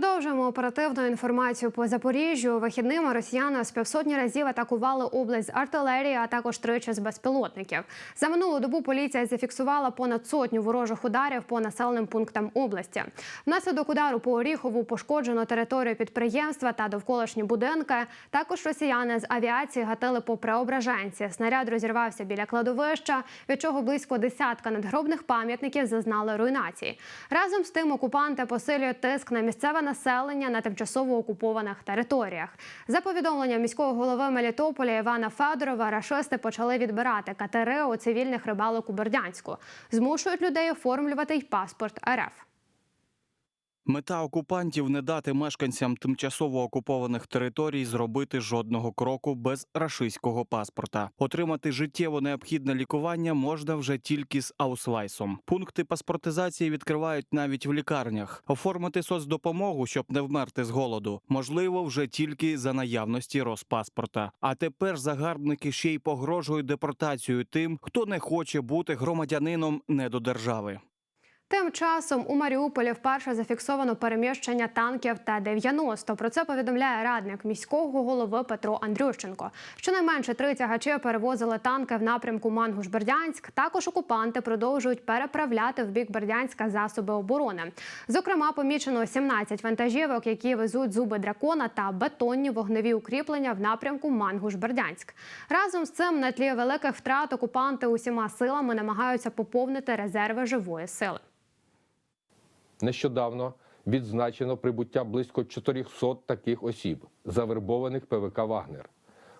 Продовжуємо оперативну інформацію по Запоріжжю. Вихідними росіяни з півсотні разів атакували область артилерії, а також тричі з безпілотників. За минулу добу поліція зафіксувала понад сотню ворожих ударів по населеним пунктам області. Внаслідок удару по Оріхову пошкоджено територію підприємства та довколишні будинки. Також росіяни з авіації гатили по Преображенці. Снаряд розірвався біля кладовища, від чого близько десятка надгробних пам'ятників зазнали руйнації. Разом з тим окупанти посилюють тиск на місцеве населення на тимчасово окупованих територіях. За повідомленням міського голови Мелітополя Івана Федорова, рашисти почали відбирати катери у цивільних рибалок у Бердянську. Змушують людей оформлювати й паспорт РФ. Мета окупантів не дати мешканцям тимчасово окупованих територій зробити жодного кроку без рашистського паспорта. Отримати життєво необхідне лікування можна вже тільки з аусвайсом. Пункти паспортизації відкривають навіть в лікарнях. Оформити соцдопомогу, щоб не вмерти з голоду, можливо вже тільки за наявності розпаспорта. А тепер загарбники ще й погрожують депортацією тим, хто не хоче бути громадянином недодержави. Тим часом у Маріуполі вперше зафіксовано переміщення танків Т-90. Про це повідомляє радник міського голови Петро Андрющенко. Щонайменше три тягачі перевозили танки в напрямку Мангуш-Бердянськ. Також окупанти продовжують переправляти в бік Бердянська засоби оборони. Зокрема, помічено 17 вантажівок, які везуть зуби дракона та бетонні вогневі укріплення в напрямку Мангуш-Бердянськ. Разом з цим на тлі великих втрат окупанти усіма силами намагаються поповнити резерви живої сили. Нещодавно відзначено прибуття близько 400 таких осіб, завербованих ПВК Вагнер,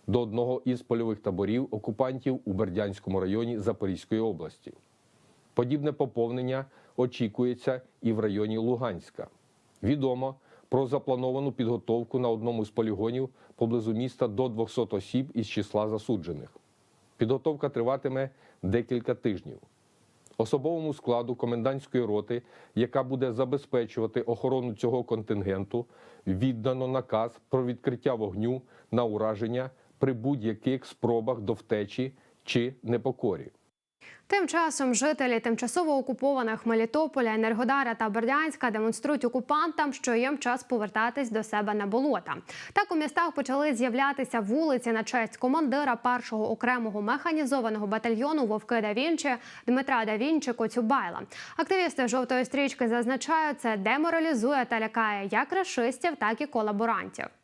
до одного із польових таборів окупантів у Бердянському районі Запорізької області. Подібне поповнення очікується і в районі Луганська. Відомо про заплановану підготовку на одному з полігонів поблизу міста до 200 осіб із числа засуджених. Підготовка триватиме декілька тижнів. Особовому складу комендантської роти, яка буде забезпечувати охорону цього контингенту, віддано наказ про відкриття вогню на ураження при будь-яких спробах до втечі чи непокорі. Тим часом жителі тимчасово окупованих Мелітополя, Енергодара та Бердянська демонструють окупантам, що їм час повертатись до себе на болота. Так у містах почали з'являтися вулиці на честь командира першого окремого механізованого батальйону Вовки да Вінчі Дмитра да Вінчі Коцюбайла. Активісти жовтої стрічки зазначають, це деморалізує та лякає як рашистів, так і колаборантів.